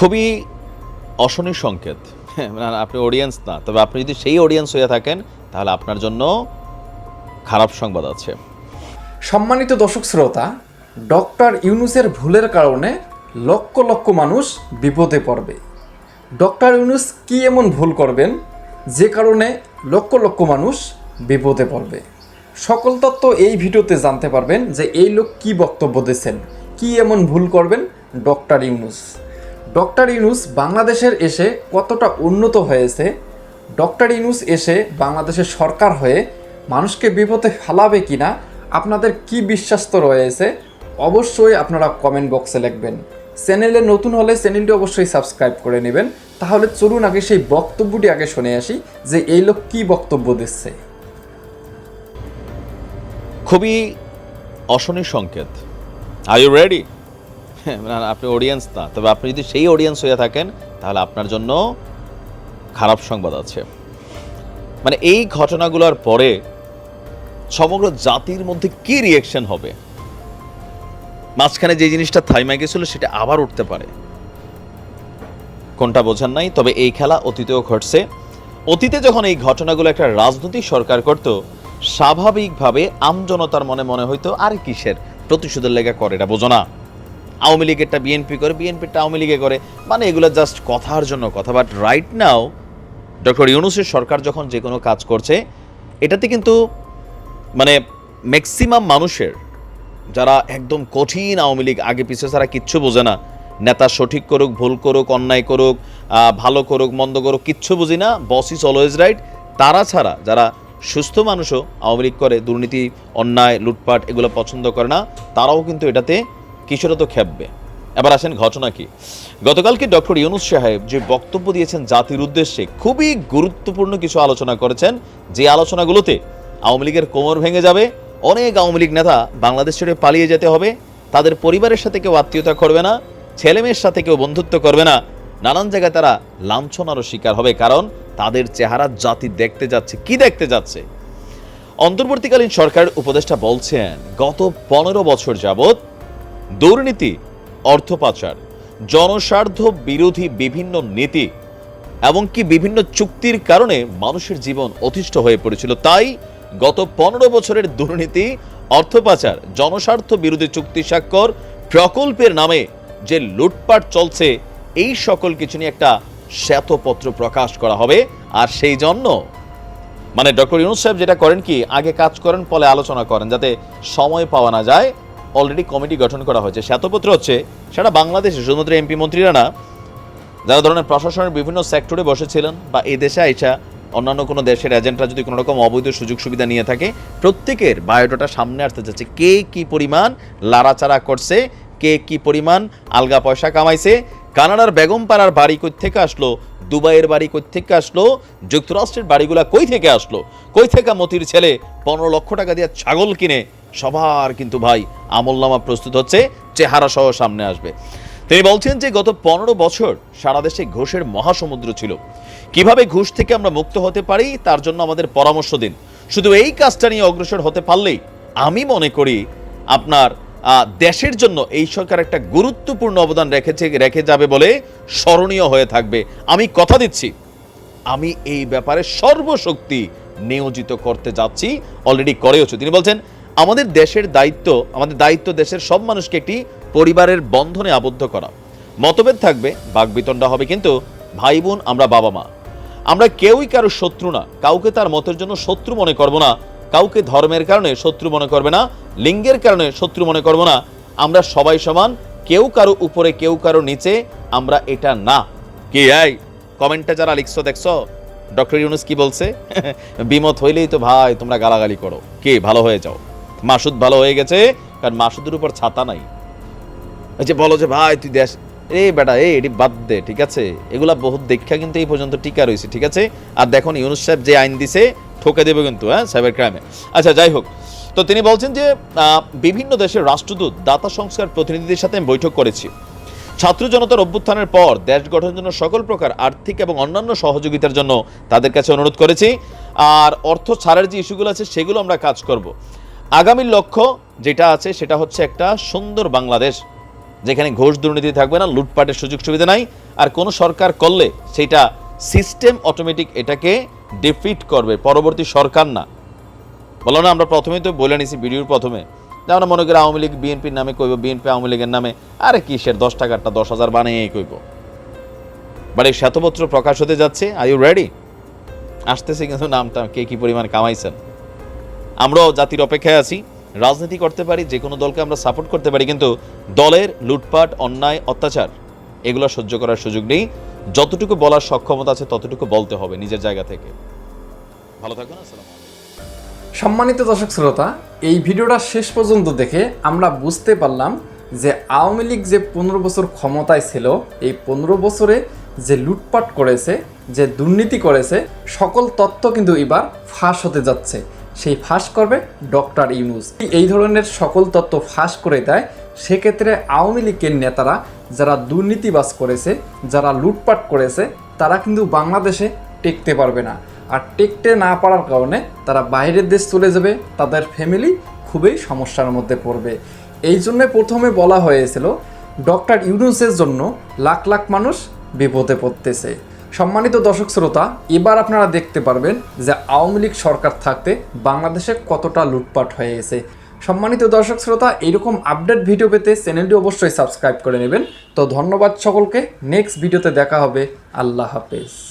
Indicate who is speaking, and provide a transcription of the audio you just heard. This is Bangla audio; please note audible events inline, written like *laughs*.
Speaker 1: খুবই অশনির সংকেত। হ্যাঁ, মানে আপনি অডিয়েন্স না তবে আপনি যদি সেই অডিয়েন্স হয়ে থাকেন তাহলে আপনার জন্য খারাপ সংবাদ আছে।
Speaker 2: সম্মানিত দর্শক শ্রোতা ডক্টর ইউনুসের ভুলের কারণে লক্ষ লক্ষ মানুষ বিপদে পড়বে। ডক্টর ইউনুস কি এমন ভুল করবেন? যে কারণে লক্ষ লক্ষ মানুষ বিপদে পড়বে। সকল তত্ত্ব এই ভিডিওতে জানতে পারবেন যে এই লোক কি বক্তব্য দিচ্ছেন কি এমন ভুল করবেন ডক্টর ইউনুস। ডক্টর ইউনুস বাংলাদেশের এসে কতটা উন্নত হয়েছে? ডক্টর ইউনুস এসে বাংলাদেশের সরকার হয়ে মানুষকে বিপদে ফেলাবে কিনা? আপনাদের কি বিশ্বাস তো রয়েছে? অবশ্যই আপনারা কমেন্ট বক্সে লিখবেন। চ্যানেলে নতুন হলে চ্যানেলটি অবশ্যই সাবস্ক্রাইব করে নেবেন। তাহলে চলুন আগে সেই বক্তব্যটি আগে শুনে আসি যে এই লোক কি বক্তব্য দিচ্ছে।
Speaker 1: খুবই অশনির সংকেত। আর ইউ রেডি মানে আপনি অডিয়েন্স না। তবে আপনি যদি সেই অডিয়েন্স হয়ে থাকেন, তাহলে আপনার জন্য খারাপ সংবাদ আছে। মানে এই ঘটনাগুলোর পরে সমগ্র জাতির মধ্যে কি রিয়েকশন হবে? মাঝখানে যে জিনিসটা থাইমা গেছিল, সেটা আবার উঠতে পারে। কোনটা বোঝার নাই, তবে এই খেলা অতীতেও ঘটছে। অতীতে যখন এই ঘটনাগুলো একটা রাজনৈতিক সরকার করত, স্বাভাবিকভাবে আমজনতার মনে মনে হইতো, আর কিসের? প্রতিশোধের লেগে করে, এটা বোঝো না। আওয়ামী লীগেরটা বিএনপি করে বিএনপিটা আওয়ামী লীগে করে। মানে এগুলো জাস্ট কথার জন্য কথা। বাট রাইট নাও ডক্টর ইউনুসের সরকার যখন যে কোনো কাজ করছে, এটাতে কিন্তু মানে ম্যাক্সিমাম মানুষের, যারা একদম কঠিন আওয়ামী লীগ আগে পিছিয়ে ছাড়া কিচ্ছু বোঝে না। নেতা সঠিক করুক, ভুল করুক, অন্যায় করুক ভালো করুক, মন্দ করুক, কিচ্ছু বুঝি না। বস ইজ অলওয়েজ রাইট তারা ছাড়া যারা সুস্থ মানুষও আওয়ামী লীগ করে, দুর্নীতি, অন্যায়, লুটপাট এগুলো পছন্দ করে না, তারাও কিন্তু এটাতে কিছুটা তো খেপবে। এবার আসেন ঘটনা কি? গতকালকে ডক্টর ইউনুস সাহেব যে বক্তব্য দিয়েছেন জাতির উদ্দেশ্যে খুবই গুরুত্বপূর্ণ কিছু আলোচনা করেছেন। যে আলোচনাগুলোতে আওয়ামী লীগের কোমর ভেঙে যাবে, অনেক আওয়ামী লীগ নেতা বাংলাদেশ ছেড়ে পালিয়ে যেতে হবে, তাদের পরিবারের সাথে কেউ আত্মীয়তা করবে না ছেলে মেয়ের সাথে কেউ বন্ধুত্ব করবে না, নানান জায়গায় তারা লাঞ্ছনারও শিকার হবে কারণ তাদের চেহারা জাতি দেখতে যাচ্ছে। কি দেখতে যাচ্ছে? অন্তর্বর্তীকালীন সরকার উপদেষ্টা বলছেন, গত পনেরো বছর যাবৎ দুর্নীতি, অর্থ পাচার, জনস্বার্থ বিরোধী বিভিন্ন নীতি, এমনকি বিভিন্ন চুক্তির কারণে মানুষের জীবন অতিষ্ঠ হয়ে পড়েছিল। তাই গত পনেরো বছরের দুর্নীতি, অর্থ পাচার, জনস্বার্থ বিরোধী চুক্তি স্বাক্ষর প্রকল্পের নামে যে লুটপাট চলছে, এই সকল কিছু নিয়ে একটা শ্বেতপত্র প্রকাশ করা হবে। আর সেই জন্য মানে ডক্টর ইউনুস সাহেব যেটা করেন কি, আগে কাজ করেন ফলে আলোচনা করেন, যাতে সময় পাওয়া না যায়। অলরেডি কমিটি গঠন করা হয়েছে। শ্বেতপত্র হচ্ছে সেটা বাংলাদেশে শুধুমাত্র এমপি মন্ত্রীরা না, যারা ধরনের প্রশাসনের বিভিন্ন সেক্টরে বসেছিলেন বা এই দেশে আইসা অন্যান্য কোনো দেশের এজেন্টরা যদি কোনো রকম অবৈধ সুযোগ সুবিধা নিয়ে থাকে, প্রত্যেকের বায়োডাটা সামনে আসতে যাচ্ছে। কে কি পরিমাণ লাড়াচাড়া করছে, কে কি পরিমাণ আলগা পয়সা কামাইছে, কানাডার বেগমপাড়ার বাড়ি কই থেকে আসলো, দুবাইয়ের বাড়ি কই থেকে আসলো, যুক্তরাষ্ট্রের বাড়িগুলা কই থেকে আসলো? কই থেকে মতির ছেলে পনেরো লক্ষ টাকা দিয়ে ছাগল কিনে সবার কিন্তু ভাই আমলনামা প্রস্তুত হচ্ছে চেহারা সহ সামনে আসবে। তিনি বলছেন যে গত পনেরো বছর সারা দেশে ঘুষের মহাসমুদ্র ছিল। কীভাবে ঘুষ থেকে আমরা মুক্ত হতে পারি, তার জন্য আমাদের পরামর্শ দিন। শুধু এই কাজটা নিয়ে অগ্রসর হতে পারলেই আমি মনে করি আপনার দেশের জন্য এই সরকার একটা গুরুত্বপূর্ণ অবদান রেখেছে, রেখে যাবে বলে স্মরণীয় হয়ে থাকবে। আমি কথা দিচ্ছি। আমি এই ব্যাপারে সর্বশক্তি নিয়োজিত করতে যাচ্ছি, অলরেডি করেওছে। তিনি বলছেন আমাদের দেশের দায়িত্ব, আমাদের দায়িত্ব দেশের সব মানুষকে একটি পরিবারের বন্ধনে আবদ্ধ করা। মতভেদ থাকবে বাগবিতণ্ডা হবে কিন্তু ভাই বোন আমরা বাবা মা আমরা কেউই কারও শত্রু না, কাউকে তার মতের জন্য শত্রু মনে করব না, কাউকে ধর্মের কারণে শত্রু মনে করবে না, লিঙ্গের কারণে শত্রু মনে করব না, আমরা সবাই সমান, কেউ কারও উপরে, কেউ কারও নিচে, আমরা এটা না। কে, এই কমেন্টে যারা লিখছো, দেখছ, ডক্টর ইউনুস কি বলছে? *laughs* বিমত হইলেই তো ভাই, তোমরা গালাগালি করো। কে, ভালো হয়ে যাও। মাসুদ ভালো হয়ে গেছে, কারণ মাসুদের উপর ছাতা নাই। যে বলো যে, ভাই, তুই দেশ এই বেটা এই এটি বাদ দে, ঠিক আছে? এগুলা বহুত দীক্ষা কিন্তু এই পর্যন্ত টিকা রয়েছে, ঠিক আছে? আর দেখুন, ইউনুস সাহেব যে আইন দিছে, ঠকে দেবে কিন্তু হ্যাঁ সাইবার ক্রাইমে আচ্ছা যাই হোক। তো তিনি বলছেন যে বিভিন্ন দেশের রাষ্ট্রদূত দাতা সংস্কার প্রতিনিধিদের সাথে আমি বৈঠক করেছি। ছাত্র জনতার অভ্যুত্থানের পর দেশ গঠনের জন্য সকল প্রকার আর্থিক এবং অন্যান্য সহযোগিতার জন্য তাদের কাছে অনুরোধ করেছি। আর অর্থ ছাড়ের যে ইস্যুগুলো আছে, সেগুলো আমরা কাজ করব। আগামী লক্ষ্য যেটা আছে সেটা হচ্ছে একটা সুন্দর বাংলাদেশ, যেখানে ঘোষ দুর্নীতি থাকবে না, লুটপাটের সুযোগ সুবিধা নাই, আর কোন সরকার করলে সেটা সিস্টেম অটোমেটিক এটাকে ডিফিট করবে, পরবর্তী সরকার না। বলো না, আমরা প্রথমেই তো বলে নিছি ভিডিওর প্রথমে। যে আমরা মনে করি আওয়ামী লীগ বিএনপির নামে কইব, বিএনপি আওয়ামী লীগের নামে, আরে কিসের দশ টাকারটা দশ হাজার বানিয়েই কইব। বাট এই শ্বেতপত্র প্রকাশ হতে যাচ্ছে আর ইউ রেডি আসতেছে কিন্তু নামটা কে কি পরিমাণ কামাইছেন? আমরাও জাতির অপেক্ষায় আছি। রাজনীতি করতে পারি যে কোনো দলকে আমরা সাপোর্ট করতে পারি, কিন্তু দলের লুটপাট, অন্যায়, অত্যাচার, এগুলো সহ্য করার সুযোগ নেই। যতটুকু বলার সক্ষমতা আছে, ততটুকু বলতে হবে নিজের জায়গা থেকে। ভালো থাকবেন
Speaker 2: সম্মানিত দর্শক শ্রোতা, এই ভিডিওটা শেষ পর্যন্ত দেখে আমরা বুঝতে পারলাম যে আওয়ামী লীগ যে পনেরো বছর ক্ষমতায় ছিল, এই পনেরো বছরে যে লুটপাট করেছে, যে দুর্নীতি করেছে, সকল তথ্য কিন্তু এবার ফাঁস হতে যাচ্ছে। সেই ফাঁস করবে ডক্টর ইউনুস। এই ধরনের সকল তত্ত্ব ফাঁস করে দেয়, সেক্ষেত্রে আওয়ামী লীগের নেতারা যারা দুর্নীতিবাজ করেছে, যারা লুটপাট করেছে, তারা কিন্তু বাংলাদেশে টেকতে পারবে না। আর টেকতে না পারার কারণে তারা বাইরের দেশ চলে যাবে, তাদের ফ্যামিলি খুবই সমস্যার মধ্যে পড়বে। এই জন্য প্রথমে বলা হয়েছিল, ডক্টর ইউনুসের জন্য লাখ লাখ মানুষ বিপদে পড়তেছে। সম্মানিত দর্শক শ্রোতা, এবার আপনারা দেখতে পারবেন যে আওয়ামী লীগ সরকার থাকতে বাংলাদেশে কতটা লুটপাট হয়ে গেছে। সম্মানিত দর্শক শ্রোতা, এরকম আপডেট ভিডিও পেতে চ্যানেলটি অবশ্যই সাবস্ক্রাইব করে নেবেন। তো ধন্যবাদ সকলকে, নেক্সট ভিডিওতে দেখা হবে। আল্লাহ হাফেজ।